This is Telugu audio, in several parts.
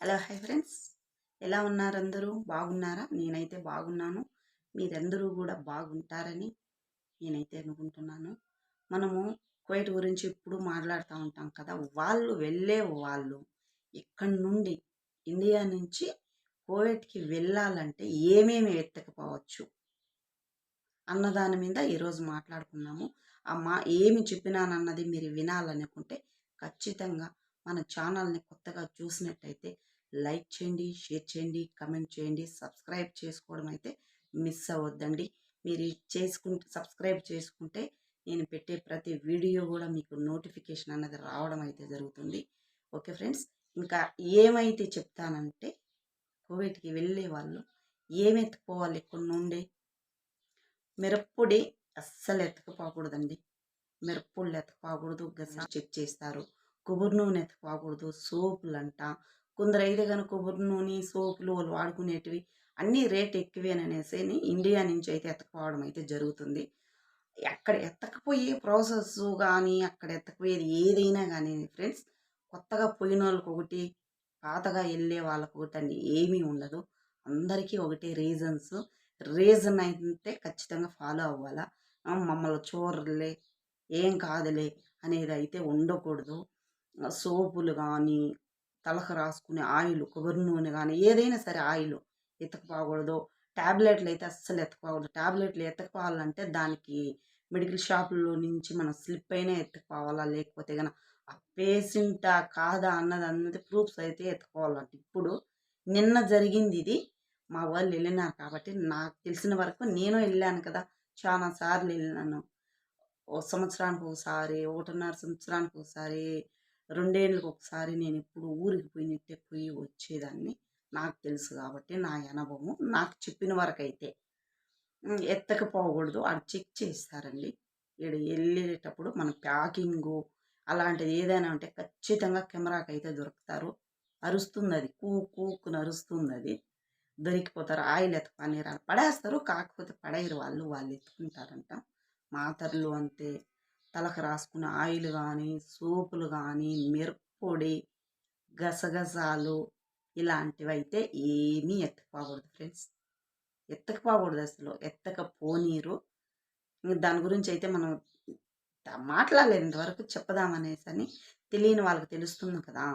Hello hi friends. ఎలా ఉన్నారు అందరూ బాగున్నారా? నేనైతే బాగున్నాను. మీరందరూ కూడా బాగుంటారని నేనైతే అనుకుంటున్నాను. మనము కువైట్ గురించి ఇప్పుడు మాట్లాడుతూ ఉంటాం కదా. వాళ్ళు వెళ్ళే వాళ్ళు ఇక్కడి నుండి ఇండియా నుంచి కోవిడ్కి వెళ్ళాలంటే ఏమేమి ఎత్తకపోవచ్చు అన్నదాని మీద ఈరోజు మాట్లాడుకున్నాము. ఆ మా ఏమి చెప్పినానన్నది మీరు వినాలనుకుంటే ఖచ్చితంగా మన ఛానల్ని కొత్తగా చూసినట్టయితే లైక్ చేయండి షేర్ చేయండి కమెంట్ చేయండి సబ్స్క్రైబ్ చేసుకోవడం అయితే మిస్ అవ్వద్దండి. మీరు చేసుకుంటే సబ్స్క్రైబ్ చేసుకుంటే నేను పెట్టే ప్రతి వీడియో కూడా మీకు నోటిఫికేషన్ అనేది రావడం అయితే జరుగుతుంది. ఓకే ఫ్రెండ్స్ ఇంకా ఏమైతే చెప్తానంటే కోవిడ్కి వెళ్ళే వాళ్ళు ఏమెత్తుకోవాలి ఇక్కడ నుండి? మిరప్పొడి అస్సలు ఎత్తుకుపోకూడదండి. మిరప్పొళ్ళు ఎత్తుకుపోకూడదు. గస చెక్ చేస్తారు. కొబ్బరి నూనె ఎత్తుకుపోకూడదు సోపులు అంట కొందరు అయితే కనుక కొబ్బరి నూనె సోపులు వాళ్ళు వాడుకునేటివి అన్నీ రేట్ ఎక్కువేననేసి ఇండియా నుంచి అయితే ఎత్తకపోవడం అయితే జరుగుతుంది. అక్కడ ఎత్తకపోయే ప్రాసెస్ కానీ అక్కడ ఎత్తకపోయేది ఏదైనా కానీ ఫ్రెండ్స్ కొత్తగా పోయిన వాళ్ళకి ఒకటి పాతగా వెళ్ళే వాళ్ళకి ఒకటి అండి ఏమీ ఉండదు. అందరికీ ఒకటే రీజన్స్. రీజన్ అయితే ఖచ్చితంగా ఫాలో అవ్వాలా. మమ్మల్ని చూడలే ఏం కాదులే అనేది అయితే ఉండకూడదు. సోపులు కానీ తలకు రాసుకునే ఆయిల్ కొబ్బరి నూనె కానీ ఏదైనా సరే ఆయిల్ ఎత్తకపోకూడదు. ట్యాబ్లెట్లు అయితే అస్సలు ఎత్తకపోకూడదు. ట్యాబ్లెట్లు ఎత్తకపోవాలంటే దానికి మెడికల్ షాపుల్లో నుంచి మనం స్లిప్ అయినా ఎత్తుకుపోవాలా? లేకపోతే కనుక ఆ పేషెంటా కాదా అన్నది అన్నది ప్రూఫ్స్ అయితే ఎత్తుకోవాలంట. ఇప్పుడు నిన్న జరిగింది ఇది. మా వాళ్ళు వెళ్ళినారు కాబట్టి నాకు తెలిసిన వరకు నేను వెళ్ళాను కదా. చాలా సార్లు వెళ్ళినాను. ఓ సంవత్సరానికి ఒకసారి ఒకటిన్నర సంవత్సరానికి ఒకసారి రెండేళ్ళకి ఒకసారి నేను ఎప్పుడు ఊరికి పోయినట్టే పోయి వచ్చేదాన్ని. నాకు తెలుసు కాబట్టి నా అనుభవం. నాకు చెప్పిన వరకైతే ఎత్తకపోకూడదు. అది చెక్ చేస్తారండి. ఇక్కడ వెళ్ళేటప్పుడు మన ప్యాకింగు అలాంటిది ఏదైనా ఉంటే ఖచ్చితంగా కెమెరాకి అయితే దొరుకుతారు. అరుస్తుంది అది కూ కూకుని అరుస్తుంది అది దొరికిపోతారు ఆయిల్ ఎత్తుకొని పడేస్తారు. కాకపోతే పడేయరు వాళ్ళు. వాళ్ళు ఎత్తుకుంటారంట. మాతర్లు అంతే. తలకు రాసుకునే ఆయిల్ కానీ సోపులు కానీ మిరప్పొడి గసగసాలు ఇలాంటివి అయితే ఏమీ ఎత్తకపోకూడదు ఫ్రెండ్స్. ఎత్తకపోకూడదు అసలు. ఎత్తకపోనీరు. ఇంక దాని గురించి అయితే మనం మాట్లాడలేదు మాట్లాడలేనంత వరకు చెప్పదామనేసి అని తెలియని వాళ్ళకి తెలుస్తుంది కదా.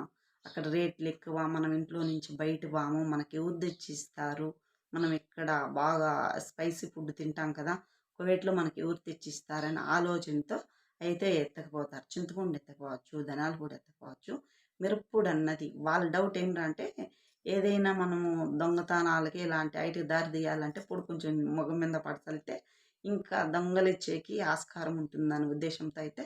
అక్కడ రేట్లు ఎక్కువ మనం ఇంట్లో నుంచి బయట బాము మనకి ఎవరు తెచ్చిస్తారు. మనం ఇక్కడ బాగా స్పైసీ ఫుడ్ తింటాం కదా. కువైట్లో మనకి ఎవరు తెచ్చిస్తారని ఆలోచనతో అయితే ఎత్తకపోతారు. చింతపండు ఎత్తకపోవచ్చు ధనాలు కూడా ఎత్తకపోవచ్చు. మిరప్పొడి అన్నది వాళ్ళ డౌట్ ఏంటంటే ఏదైనా మనము దొంగతనాలకి ఇలాంటి ఐటీ దారి తీయాలంటే పొడి కొంచెం ముఖం మీద పడతలితే ఇంకా దొంగలిచ్చేకి ఆస్కారం ఉంటుందనే ఉద్దేశంతో అయితే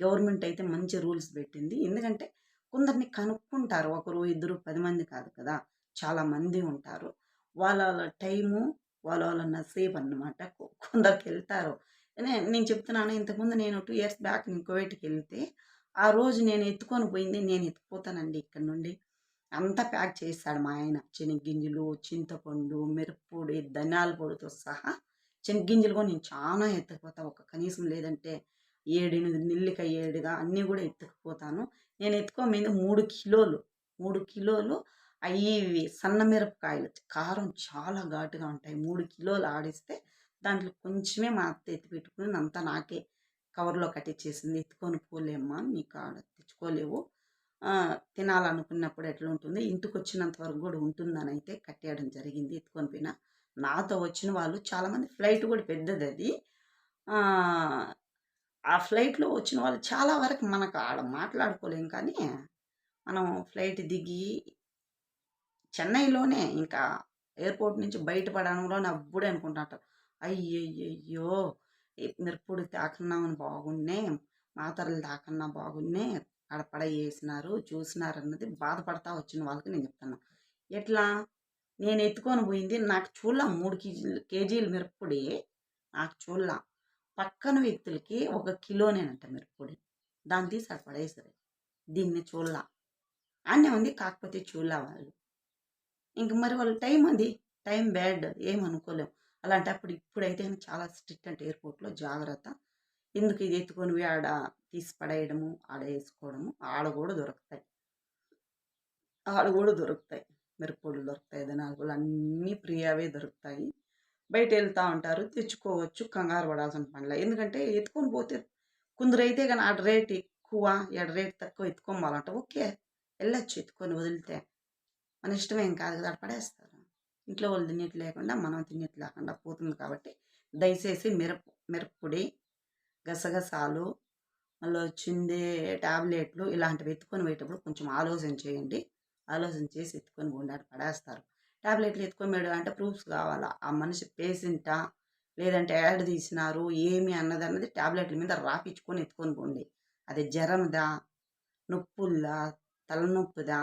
గవర్నమెంట్ అయితే మంచి రూల్స్ పెట్టింది. ఎందుకంటే కొందరిని కనుక్కుంటారు. ఒకరు ఇద్దరు పది మంది కాదు కదా. చాలా మంది ఉంటారు. వాళ్ళ వాళ్ళ టైము వాళ్ళ వాళ్ళ సేఫ్ అన్నమాట. కొందరికి వెళ్తారు. నేను చెప్తున్నాను. ఇంతకుముందు నేను టూ ఇయర్స్ బ్యాక్ కువైట్కి వెళ్తే ఆ రోజు నేను ఎత్తుకొని పోయింది నేను ఎత్తుకుపోతానండి ఇక్కడ నుండి. అంతా ప్యాక్ చేస్తాడు మా ఆయన. శనగ్గింజలు చింతపండు మిరప్పొడి ధనియాల పొడితో సహా శనగ్గింజలు కూడా నేను చాలా ఎత్తుకుపోతా. ఒక కనీసం లేదంటే ఏడు నెల్లికాయ ఏడుగా అన్నీ కూడా ఎత్తుకుపోతాను. నేను ఎత్తుకోమైంది మూడు కిలోలు. మూడు కిలోలు అవి సన్న మిరపకాయలు. కారం చాలా ఘాటుగా ఉంటాయి. మూడు కిలోలు ఆడిస్తే దాంట్లో కొంచెమే మా అత్త ఎత్తి పెట్టుకుని అంతా నాకే కవర్లో కట్టించేసింది ఎత్తుకొని పోలేమ్మా నీకు ఆడ తెచ్చుకోలేవు. తినాలనుకున్నప్పుడు ఎట్లా ఉంటుంది ఇంటికి వచ్చినంత వరకు కూడా ఉంటుందని అయితే కట్టేయడం జరిగింది. ఎత్తుకొని పోయిన నాతో వచ్చిన వాళ్ళు చాలామంది ఫ్లైట్ కూడా పెద్దది అది. ఆ, ఫ్లైట్లో వచ్చిన వాళ్ళు చాలా వరకు మనకు ఆడ మాట్లాడుకోలేం కానీ మనం ఫ్లైట్ దిగి చెన్నైలోనే ఇంకా ఎయిర్పోర్ట్ నుంచి బయటపడడంలోనే అప్పుడే అనుకుంటాట అయ్యయ్యో మిరప్పుడు తాకున్నామని బాగున్నే మాతరలు తాకన్నా బాగున్నే అడపడ వేసినారు చూసినారు అన్నది బాధపడతా వచ్చిన వాళ్ళకి నేను చెప్తున్నా. ఎట్లా? నేను ఎత్తుకొని పోయింది నాకు చూడలా మూడు కేజీలు కేజీలు మిరప్పొడి నాకు చూడలా. పక్కన వ్యక్తులకి ఒక కిలోనేనంట మిరప్పొడి దాన్ని తీసి అక్కడ పడేసారు దీన్ని చూడలా. అన్నీ ఉంది కాకపోతే చూడలా వాళ్ళు. ఇంక మరి వాళ్ళ టైం అది టైం బ్యాడ్ ఏమనుకోలేం. అలాంటప్పుడు ఇప్పుడైతే చాలా స్ట్రిక్ట్ అంటే ఎయిర్పోర్ట్లో జాగ్రత్త. ఎందుకు ఇది ఎత్తుకొని ఆడ తీసి పడేయడము ఆడ వేసుకోవడము ఆడ కూడా దొరుకుతాయి. ఆడ కూడా దొరుకుతాయి. మిరప్పొడులు దొరుకుతాయి ధనాలు అన్నీ ఫ్రీయావే దొరుకుతాయి. బయట వెళ్తూ ఉంటారు తెచ్చుకోవచ్చు కంగారు పడాల్సిన పనిలే ఎందుకంటే ఎత్తుకొని పోతే కొందరైతే కానీ ఆడ రేట్ ఎక్కువ ఎడ రేట్ తక్కువ ఎత్తుకొని ఓకే వెళ్ళచ్చు ఎత్తుకొని వదిలితే. మన ఇష్టమేం కాదు కదా పడేస్తారు. ఇంట్లో వాళ్ళు తినేట్టు లేకుండా మనం తినేట్టు లేకుండా పోతుంది కాబట్టి దయచేసి మిరప మిరప్పొడి గసగసాలు మళ్ళీ వచ్చిందే టాబ్లెట్లు ఇలాంటివి ఎత్తుకొని పోయేటప్పుడు కొంచెం ఆలోచన చేయండి. ఆలోచన చేసి ఎత్తుకొని పోండి. పడేస్తారు. టాబ్లెట్లు ఎత్తుకొని పోయాడు అంటే ప్రూఫ్స్ కావాలా? ఆ మనిషి పేషెంటా? లేదంటే యాడ్ తీసినారు? ఏమి అన్నది అన్నది ట్యాబ్లెట్ల మీద రాపించుకొని ఎత్తుకొని పోండి. అది జ్వరందా నొప్పుల్లా? తలనొప్పిదా?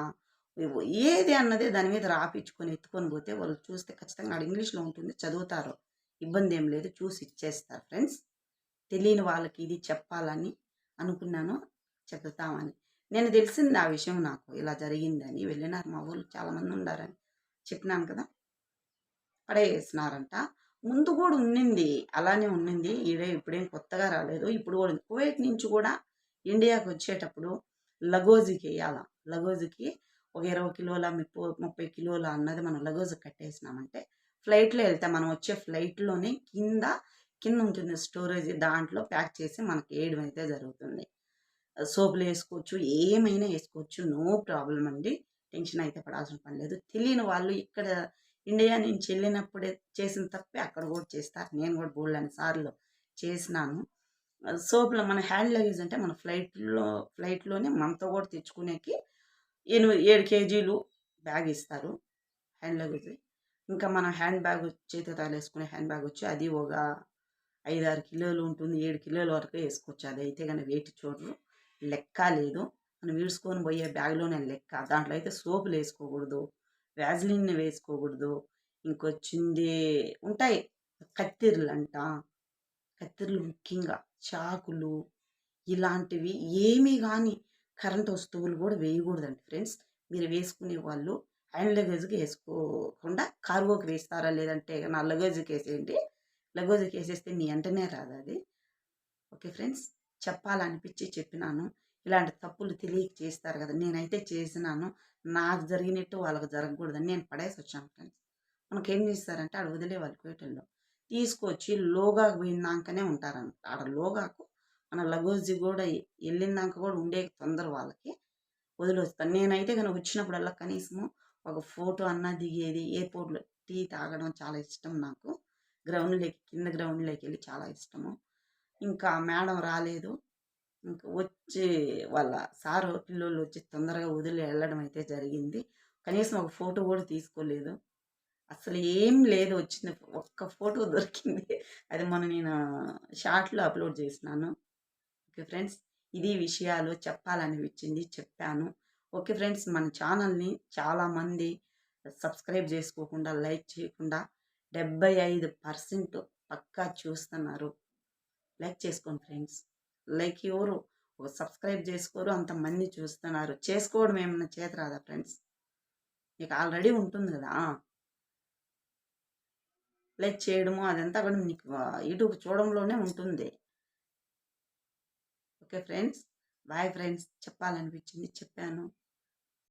ఏది అన్నది దాని మీద రాపించుకొని ఎత్తుకొని పోతే వాళ్ళు చూస్తే ఖచ్చితంగా ఆడ ఇంగ్లీష్లో ఉంటుంది చదువుతారు. ఇబ్బంది ఏం లేదు చూసి ఇచ్చేస్తారు ఫ్రెండ్స్. తెలియని వాళ్ళకి ఇది చెప్పాలని అనుకున్నాను చెప్తామని. నేను తెలిసింది ఆ విషయం నాకు ఇలా జరిగిందని. వెళ్ళినారు మా ఊళ్ళు చాలామంది ఉండారని చెప్పినాను కదా. పడేసినారంట. ముందు కూడా ఉండింది అలానే ఉన్నింది. ఈడే ఇప్పుడేం కొత్తగా రాలేదు. ఇప్పుడు కూడా ఉంది. కువైట్ నుంచి కూడా ఇండియాకి వచ్చేటప్పుడు లగోజికి వేయాల లగోజికి ఒక ఇరవై కిలోల ముప్పై ముప్పై కిలోల అన్నది మనం లగోజ్ కట్టేసినామంటే ఫ్లైట్లో వెళ్తే మనం వచ్చే ఫ్లైట్లోనే కింద కింద ఉంటుంది స్టోరేజ్ దాంట్లో ప్యాక్ చేసి మనకి వేయడం అయితే జరుగుతుంది. సోపులు వేసుకోవచ్చు ఏమైనా వేసుకోవచ్చు నో ప్రాబ్లం అండి. టెన్షన్ అయితే పడాల్సిన పని లేదు. తెలియని వాళ్ళు ఇక్కడ ఇండియా నుంచి వెళ్ళినప్పుడే చేసిన తప్పే అక్కడ కూడా చేస్తారు. నేను కూడా బోల్డని సార్లు చేసినాను. సోపులో మన హ్యాండ్ లగేజ్ అంటే మన ఫ్లైట్లో ఫ్లైట్లోనే మనతో కూడా తెచ్చుకునేకి ఎనిమిది ఏడు కేజీలు బ్యాగ్ ఇస్తారు. హ్యాండ్ లగేజ్ ఇంకా మన హ్యాండ్ బ్యాగ్ చేతితో తగిలేసుకునే హ్యాండ్ బ్యాగ్ వచ్చి అది ఒక ఐదు ఆరు కిలోలు ఉంటుంది. ఏడు కిలోల వరకు వేసుకోవచ్చు. అది అయితే కానీ వెయిట్ చూడరు. లెక్క లేదు. మనం ఈడ్చుకొని పోయే బ్యాగ్లోనే లెక్క. దాంట్లో అయితే సోపులు వేసుకోకూడదు. వ్యాజ్లిన్ వేసుకోకూడదు. ఇంకొచ్చింది ఉంటాయి. కత్తిరలు అంట కత్తిర్లు ముఖ్యంగా చాకులు ఇలాంటివి ఏమీ కానీ కరెంట్ వస్తువులు కూడా వేయకూడదండి ఫ్రెండ్స్. మీరు వేసుకునే వాళ్ళు హ్యాండ్ లగేజ్కి వేసుకోకుండా కార్గోకి వేస్తారా లేదంటే నా లగేజ్కి వేసేయండి. లగేజ్కి వేసేస్తే మీ వెంటనే రాదు అది. Okay friends. చెప్పాలనిపించి చెప్పినాను. ఇలాంటి తప్పులు తెలియక చేస్తారు కదా. నేనైతే చేసినాను. నాకు జరిగినట్టు వాళ్ళకి జరగకూడదని నేను పడేసి వచ్చాను ఫ్రెండ్స్. మనకేం చేస్తారంటే అడుగుదలే వదిలే వాళ్ళు కోయటల్లో తీసుకొచ్చి లోగాకు పోయినాకనే ఉంటారంట. ఆడ లోగాకు మన లగోజ్ కూడా వెళ్ళినాక కూడా ఉండే తొందర వాళ్ళకి వదిలేస్తాను నేనైతే కనుక వచ్చినప్పుడల్లా కనీసము ఒక ఫోటో అన్నా దిగేది ఎయిర్పోర్ట్లో టీ తాగడం చాలా ఇష్టం నాకు. గ్రౌండ్లోకి కింద గ్రౌండ్లోకి వెళ్ళి చాలా ఇష్టము. ఇంకా మేడం రాలేదు. ఇంకా వచ్చి వాళ్ళ సారు పిల్లోళ్ళు వచ్చి తొందరగా వదిలి వెళ్ళడం అయితే జరిగింది. కనీసం ఒక ఫోటో కూడా తీసుకోలేదు. అసలు ఏం లేదు వచ్చింది. ఒక్క ఫోటో దొరికింది. అది మొన్న నేను షార్ట్లో అప్లోడ్ చేసినాను. ఓకే ఫ్రెండ్స్ ఇది విషయాలు చెప్పాలనిపించింది చెప్పాను. ఓకే ఫ్రెండ్స్ మన ఛానల్ని చాలామంది సబ్స్క్రైబ్ చేసుకోకుండా లైక్ చేయకుండా డెబ్బై ఐదు పర్సెంట్ పక్కా చూస్తున్నారు. లైక్ చేసుకోండి ఫ్రెండ్స్. లైక్ ఎవరు? సబ్స్క్రైబ్ చేసుకోరు అంతమంది చూస్తున్నారు. చేసుకోవడం ఏమన్నా చేతరాదా ఫ్రెండ్స్? మీకు ఆల్రెడీ ఉంటుంది కదా. లైక్ చేయడము అదంతా కూడా మీకు యూట్యూబ్ చూడంలోనే ఉంటుంది. Okay friends. Bye friends. చెప్పాలనిపించింది. చెప్పాను.